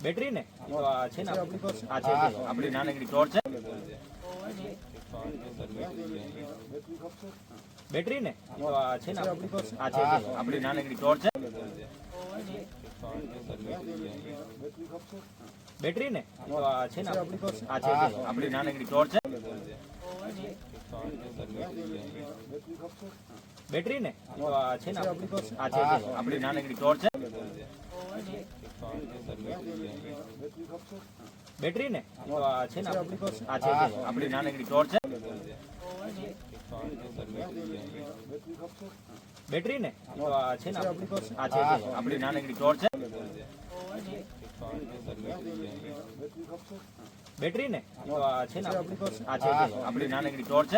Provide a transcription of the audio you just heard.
Battery ને છે ને આ. આપણી નાનકડી ટોર્ચ છે બેટરી ને છે ને આ. આપણી નાનકડી ટોર્ચ છે બેટરી ને છે ને આપણી- આ છે. આપણી નાનકડી ટોર્ચ છે. બેટરી ને છે ને આપણી- આ છે. આપણી નાનકડી ટોર્ચ છે. બેટરી ને છે ને આપણી- આ છે છે. આપણી નાનકડી ટોર્ચ છે. બેટરી ને? આ છે ને આપણી- આ છે. આપણી નાનકડી ટોર્ચ છે. બેટરી ને? આ છે ને આપણી- આ છે છે. આપણી નાનકડી ટોર્ચ છે.